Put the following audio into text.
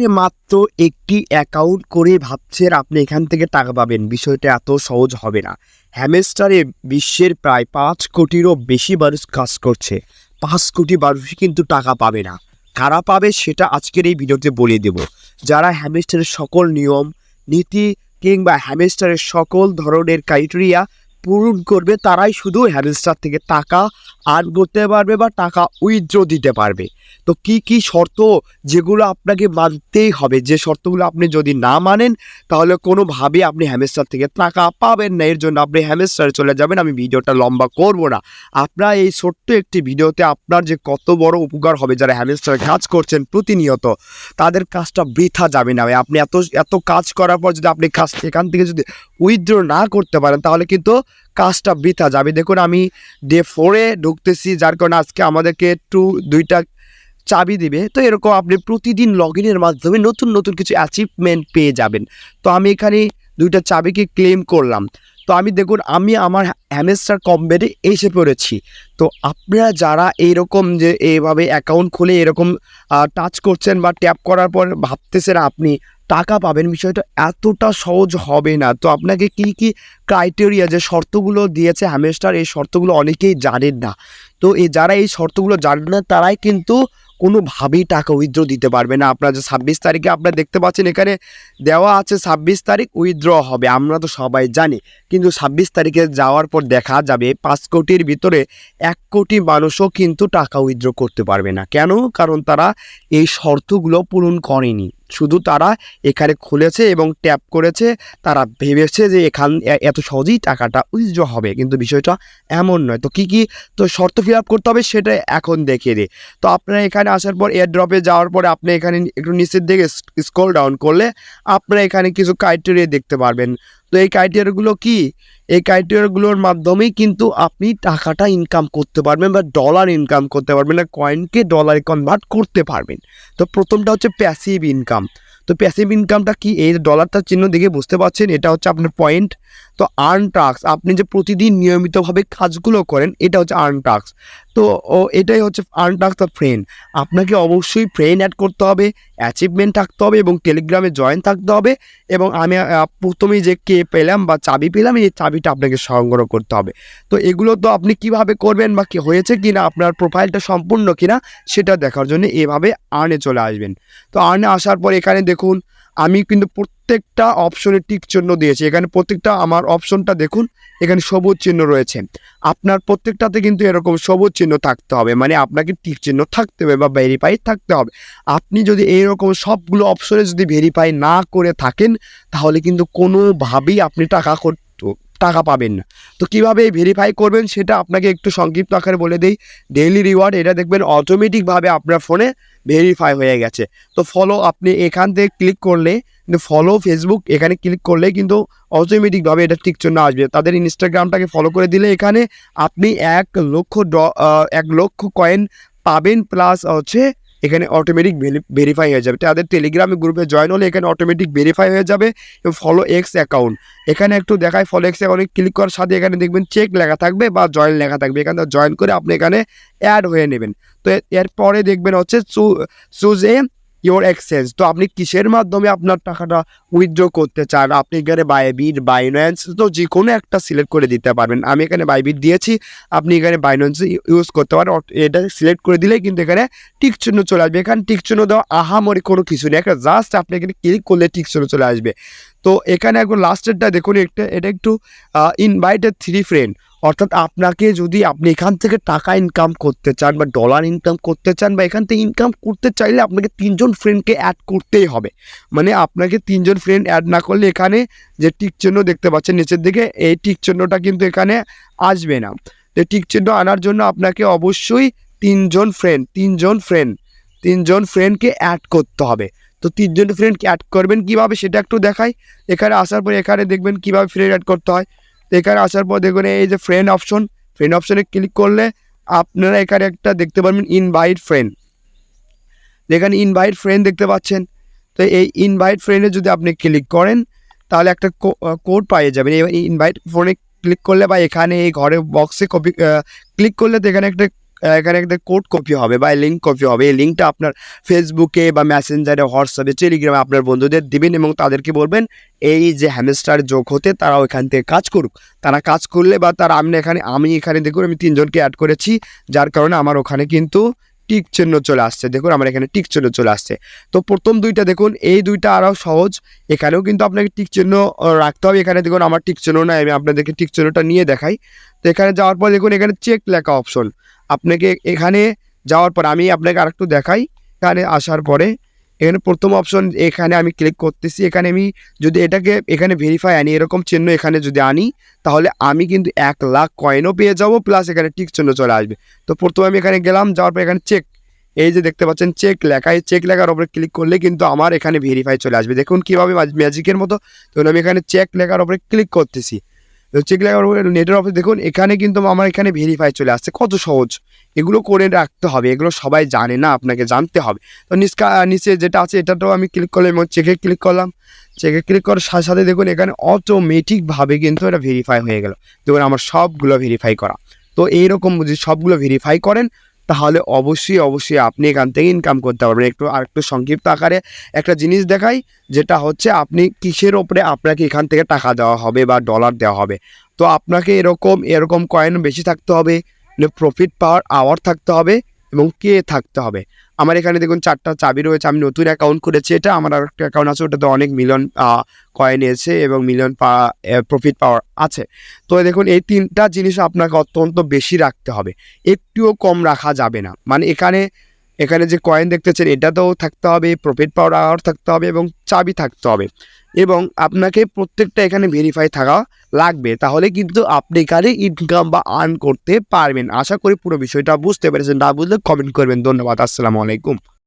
আপনি মাত্র একটি অ্যাকাউন্ট করে ভাবছেন আপনি এখান থেকে টাকা পাবেন। বিষয়টা এত সহজ হবে না। হ্যামেস্টারে বিশ্বের প্রায় পাঁচ কোটিরও বেশি মানুষ কাজ করছে। পাঁচ কোটি মানুষই কিন্তু টাকা পাবে না। কারা পাবে সেটা আজকের এই ভিডিওতে বলে দেব। যারা হ্যামেস্টারের সকল নিয়ম, নীতি কিংবা হ্যামেস্টারের সকল ধরনের ক্রাইটেরিয়া পূরণ করবে, তারাই শুধু হ্যামেস্টার থেকে টাকা আর্ন করতে পারবে বা টাকা উইথড্র দিতে পারবে। তো কি কি শর্ত যেগুলো আপনাকে মানতেই হবে? যে শর্তগুলো আপনি যদি না মানেন, তাহলে কোনোভাবে আপনি হ্যামেস্টার থেকে টাকা পাবেন না। এর জন্য আপনি হ্যামেস্টারে চলে যাবেন। আমি ভিডিওটা লম্বা করব না। আপনার এই ছোট্ট একটি ভিডিওতে আপনার যে কত বড় উপকার হবে যারা হ্যামেস্টারে কাজ করছেন প্রতিনিয়ত, তাদের কাজটা বৃথা যাবে না আপনি এত এত কাজ করার পর যদি আপনি কাজ এখান থেকে যদি উইথড্র না করতে পারেন, তাহলে কিন্তু কাজটা বৃথা যাবে। দেখুন, আমি ডে ফোরে ঢুকতেছি, যার কারণে আজকে আমাদেরকে টু দুইটা চাবি দিবে। তো এরকম আপনি প্রতিদিন লগ ইনের মাধ্যমে নতুন নতুন কিছু অ্যাচিভমেন্ট পেয়ে যাবেন। তো আমি এখানে দুইটা চাবিকে ক্লেম করলাম। তো আমি দেখুন, আমি আমার হ্যামেস্টার কম্বেটে এসে পড়েছি। তো আপনারা যারা এইরকম যে এইভাবে অ্যাকাউন্ট খুলে এরকম টাচ করছেন বা ট্যাপ করার পর ভাবতেছেন আপনি, টাকা পাবেন বিষয়টা এতটা সহজ হবে না। তো আপনাকে কি কি ক্রাইটেরিয়া যে শর্তগুলো দিয়েছে হ্যামেস্টার এই শর্তগুলো অনেকেই জানেন না। তো এই যারা এই শর্তগুলো জানেন না, তারাই কিন্তু কোনোভাবেই টাকা উইথড্র দিতে পারবে না। আপনার যে ছাব্বিশ তারিখে আপনারা দেখতে পাচ্ছেন এখানে দেওয়া আছে ছাব্বিশ তারিখ উইথড্র হবে, আমরা তো সবাই জানি। কিন্তু ছাব্বিশ তারিখে যাওয়ার পর দেখা যাবে পাঁচ কোটির ভিতরে এক কোটি মানুষও কিন্তু টাকা উইথড্র করতে পারবে না। কেন? কারণ তারা এই শর্তগুলো পূরণ করেনি। শুধু তারা এখানে খুলেছে এবং ট্যাপ করেছে, তারা ভেবেছে যে এখান এত সহজেই টাকাটা উইথড্র হবে। কিন্তু বিষয়টা এমন নয়। তো কি কি, তো শর্ত ফিল আপ করতে হবে সেটা এখন দেখিয়ে দিই। তো আপনারা এখানে আসার পর এয়ার ড্রপে যাওয়ার পরে আপনি এখানে একটু নিচের দিকে স্ক্রল ডাউন করলে আপনারা এখানে কিছু ক্রাইটেরিয়া দেখতে পারবেন। তো এই ক্রাইটেরিয়াগুলো কি? এই ক্রাইটেরিয়াগুলোর মাধ্যমেই কিন্তু আপনি টাকাটা ইনকাম করতে পারবেন বা ডলার ইনকাম করতে পারবেন না কয়েনকে ডলারে কনভার্ট করতে পারবেন। তো প্রথমটা হচ্ছে প্যাসিভ ইনকাম তো প্যাসিভ ইনকামটা কি? এই ডলারটার চিহ্ন দেখে বুঝতে পারছেন? এটা হচ্ছে আপনার পয়েন্ট তো আর্ন টাস্ক আপনি যে প্রতিদিন নিয়মিতভাবে কাজগুলো করেন, এটা হচ্ছে আর্ন টাস্ক তো, ও, এটাই হচ্ছে আর্ন টাক্স দ্য ফ্রেন্ড আপনাকে অবশ্যই ফ্রেন্ড অ্যাড করতে হবে অ্যাচিভমেন্ট থাকতে হবে এবং টেলিগ্রামে জয়েন থাকতে হবে এবং আমি প্রথমেই যে কে পেলাম বা চাবি পেলাম, এই চাবিটা আপনাকে সংগ্রহ করতে হবে। তো এগুলো তো আপনি কীভাবে করবেন বা কি হয়েছে কি না আপনার প্রোফাইলটা সম্পূর্ণ কিনা, সেটা দেখার জন্য এভাবে আর্নে চলে আসবেন। তো আর্নে আসার পর এখানে দেখুন আমি কিন্তু প্রত্যেকটা অপশনে টিক চিহ্ন দিয়েছি। এখানে প্রত্যেকটা আমার অপশনটা দেখুন, এখানে সবুজ চিহ্ন রয়েছে। আপনার প্রত্যেকটাতে কিন্তু এরকম সবুজ চিহ্ন থাকতে হবে মানে আপনাকে টিক চিহ্ন থাকতে হবে বা ভেরিফাই থাকতে হবে। আপনি যদি এইরকম সবগুলো অপশনে যদি ভেরিফাই না করে থাকেন, তাহলে কিন্তু কোনোভাবেই আপনি টাকা টাকা পাবেন না। তো কীভাবে ভেরিফাই করবেন, সেটা আপনাকে একটু সংক্ষিপ্ত আকারে বলে দেই। ডেইলি রিওয়ার্ড এটা দেখবেন অটোমেটিকভাবে আপনার ফোনে ভেরিফাই হয়ে গেছে। তো ফলো আপনি এখান থেকে ক্লিক করলে ফলো ফেসবুক এখানে ক্লিক করলে কিন্তু অটোমেটিকভাবে এটা ঠিক জন্য আসবে। তাদের ইনস্টাগ্রামটাকে ফলো করে দিলে এখানে আপনি এক লক্ষ ড- এক লক্ষ কয়েন পাবেন প্লাস হচ্ছে এখানে অটোমেটিক ভেরিফাই হয়ে যাবে। তাদের টেলিগ্রামে গ্রুপে জয়েন হলে এখানে অটোমেটিক ভেরিফাই হয়ে যাবে এবং ফলো এক্স অ্যাকাউন্ট এখানে একটু দেখায় ফলো এক্স অ্যাকাউন্টে ক্লিক করার সাথে এখানে দেখবেন চেক লেখা থাকবে বা জয়েন লেখা থাকবে। এখানে জয়েন করে আপনি এখানে অ্যাড হয়ে নেবেন। তো এরপরে দেখবেন হচ্ছে চুজ এ ইওর এক্সচেঞ্জ তো আপনি কিসের মাধ্যমে আপনার টাকাটা উইথড্র করতে চান? আপনি এখানে বাইবিট বাইন্যান্স তো যে কোনো একটা সিলেক্ট করে দিতে পারবেন। আমি এখানে বাইবিট দিয়েছি, আপনি এখানে বাইন্যান্স ইউজ করতে পারেন। এটা সিলেক্ট করে দিলেই কিন্তু এখানে টিক চিহ্ন চলে আসবে। এখানে টিক চিহ্ন দেওয়া আহামরি কোনো কিছু নেই। একটা জাস্ট আপনি এখানে ক্লিক করলে টিক চিহ্ন চলে আসবে। তো এখানে একবার লাস্টেরটা দেখুন, একটা এটা একটু ইনভাইটেড থ্রি ফ্রেন্ড অর্থাৎ আপনাকে যদি আপনি এখান থেকে টাকা ইনকাম করতে চান বা ডলার ইনকাম করতে চান বা এখান থেকে ইনকাম করতে চাইলে আপনাকে তিনজন ফ্রেন্ডকে অ্যাড করতেই হবে। মানে আপনাকে তিনজন ফ্রেন্ড অ্যাড না করলে এখানে যে টিক চিহ্ন দেখতে পাচ্ছেন নিচের দিকে, এই টিক চিহ্নটা কিন্তু এখানে আসবে না। তো টিক চিহ্ন আনার জন্য আপনাকে অবশ্যই তিনজন ফ্রেন্ড তিনজন ফ্রেন্ড তিনজন ফ্রেন্ডকে অ্যাড করতে হবে। তো তিনজন ফ্রেন্ডকে অ্যাড করবেন কীভাবে সেটা একটু দেখাই। এখানে আসার পর এখানে দেখবেন কীভাবে ফ্রেন্ড অ্যাড করতে হয়। তো এখানে আসার পর দেখুন, এই যে ফ্রেন্ড অপশন ফ্রেন্ড অপশনে ক্লিক করলে আপনারা এখানে একটা দেখতে পারবেন ইনভাইট ফ্রেন্ড এখানে ইনভাইট ফ্রেন্ড দেখতে পাচ্ছেন, তো এই ইনভাইট ফ্রেন্ডে যদি আপনি ক্লিক করেন, তাহলে একটা কোড পাইয়ে যাবেন। এই ইনভাইট ফোনে ক্লিক করলে বা এখানে এই ঘরে বক্সে কপি ক্লিক করলে তো এখানে একটা এখানে একটা কোড কপি হবে বা লিঙ্ক কপি হবে। এই লিঙ্কটা আপনার ফেসবুকে বা মেসেঞ্জারে হোয়াটসঅ্যাপে টেলিগ্রামে আপনার বন্ধুদের দিবেন এবং তাদেরকে বলবেন, এই যে হ্যামস্টার যোগ হতে তারা ওইখান থেকে কাজ করুক। তারা কাজ করলে বা তারা আমি এখানে আমি এখানে দেখুন, আমি তিনজনকে অ্যাড করেছি, যার কারণে আমার ওখানে কিন্তু টিক চিহ্ন চলে আসছে। দেখুন, আমার এখানে টিক চিহ্ন চলে আসছে। তো প্রথম দুইটা দেখুন, এই দুইটা আরও সহজ। এখানেও কিন্তু আপনাকে টিক চিহ্ন রাখতে হবে। এখানে দেখুন, আমার টিক চিহ্ন নাই, আমি আপনাদেরকে টিক চিহ্নটা নিয়ে দেখাই। তো এখানে যাওয়ার পর দেখুন, এখানে চেক লেখা অপশন আপনাকে এখানে যাওয়ার পর আমি আপনাকে আরেকটু দেখাই। এখানে আসার পরে, এখানে প্রথম অপশন এখানে আমি ক্লিক করতেছি। এখানে আমি যদি এটাকে এখানে ভেরিফাই আনি, এরকম চিহ্ন এখানে যদি আনি, তাহলে আমি কিন্তু এক লাখ কয়েনও পেয়ে যাব প্লাস এখানে টিক চিহ্ন চলে আসবে। তো প্রথমে আমি এখানে গেলাম, যাওয়ার পর এখানে চেক এই যে দেখতে পাচ্ছেন চেক লেখা এই চেক লেখার ওপরে ক্লিক করলে কিন্তু আমার এখানে ভেরিফাই চলে আসবে। দেখুন কীভাবে ম্যাজিকের মতো। তখন আমি এখানে চেক লেখার ওপরে ক্লিক করতেছি। চেক নেটের অফিস দেখুন, এখানে কিন্তু আমার এখানে ভেরিফাই চলে আসছে, কত সহজ। এগুলো করে রাখতে হবে, এগুলো সবাই জানে না, আপনাকে জানতে হবে। তো নিষ্কা নিচে যেটা আছে এটাটাও আমি ক্লিক করলাম, এবং চেকে ক্লিক করলাম। চেকে ক্লিক করার সাথে সাথে দেখুন, এখানে অটোমেটিকভাবে কিন্তু এটা ভেরিফাই হয়ে গেল। দেখুন, আমার সবগুলো ভেরিফাই করা। তো এইরকম যদি সবগুলো ভেরিফাই করেন তাহলে অবশ্যই অবশ্যই আপনি এখান থেকে ইনকাম করতে পারবেন। একটু আর একটু সংক্ষিপ্ত আকারে একটা জিনিস দেখাই, যেটা হচ্ছে আপনি কিসের ওপরে আপনাকে এখান থেকে টাকা দেওয়া হবে বা ডলার দেওয়া হবে। তো আপনাকে এরকম এরকম কয়েন বেশি থাকতে হবে প্রফিট পাওয়ার আওয়ার থাকতে হবে এবং কে থাকতে হবে। আমার এখানে দেখুন চারটা চাবি রয়েছে, আমি নতুন অ্যাকাউন্ট করেছি এটা আমার আর একটা অ্যাকাউন্ট আছে, ওটাতে অনেক মিলিয়ন কয়েন এসে এবং মিলন পা প্রফিট পাওয়ার আছে। তো দেখুন, এই তিনটা জিনিস আপনাকে অত্যন্ত বেশি রাখতে হবে, একটুও কম রাখা যাবে না। মানে এখানে এখানে যে কয়েন দেখতেছেন এটাতেও থাকতে হবে প্রফিট পাওয়ার আওয়ার থাকতে হবে এবং চাবি থাকতে হবে। এবং আপনাকে প্রত্যেকটা এখানে ভেরিফাই থাকা লাগবে। তাহলে কিন্তু আপনি এখানে ইনকাম বা আর্ন করতে পারবেন। আশা করি পুরো বিষয়টা বুঝতে পেরেছেন। না বুঝলে কমেন্ট করবেন। ধন্যবাদ। আসসালামু আলাইকুম।